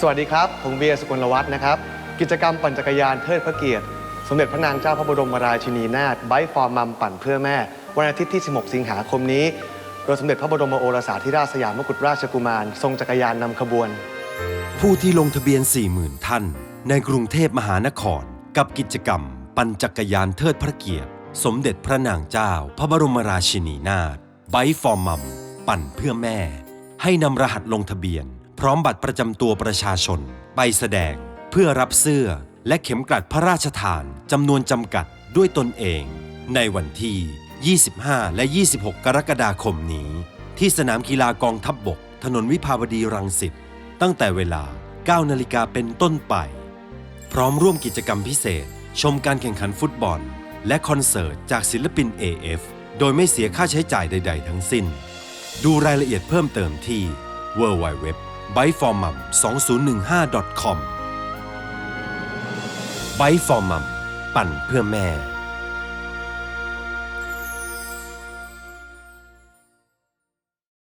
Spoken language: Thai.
สวัสดีครับ ผมเบียร์สกลวัฒน์นะครับ กิจกรรมปั่นจักรยานเทิดพระเกียรติ สมเด็จพระนางเจ้าพระบรมราชินีนาถไบฟอร์มัมปั่นเพื่อแม่ วันอาทิตย์ที่ 16 สิงหาคมนี้ โดยสมเด็จพระบรมโอรสาธิราชสยามกุฎราชกุมาร ทรงจักรยานนำขบวน ผู้ที่ลงทะเบียน 40,000 ท่าน ในกรุงเทพมหานคร กับกิจกรรม ปั่นจักรยานเทิดพระเกียรติ สมเด็จพระนางเจ้า พระบรมราชินีนาถไบฟอร์มัมปั่นเพื่อแม่ ให้นำรหัสลงทะเบียน พร้อมบัตรประจำตัวประชาชน ไปแสดง เพื่อรับเสื้อและเข็มกลัดพระราชทานจำนวนจำกัดด้วยตนเอง ในวันที่ 25 และ 26 กรกฎาคมนี้ ที่สนามกีฬากองทัพบบก ถนนวิภาวดีรังสิตตั้งแต่เวลา 9 นาฬิกาเป็นต้นไป พร้อมร่วมกิจกรรมพิเศษ ชมการแข่งขันฟุตบอล และคอนเสิร์ตจากศิลปิน AF โดยไม่เสียค่าใช้จ่ายใด ๆ ทั้งสิ้น ดูรายละเอียดเพิ่มเติมที่ www b y f o r m u m 2 0 1 5 com b y f o r m u m ปั่นเพื่อแม่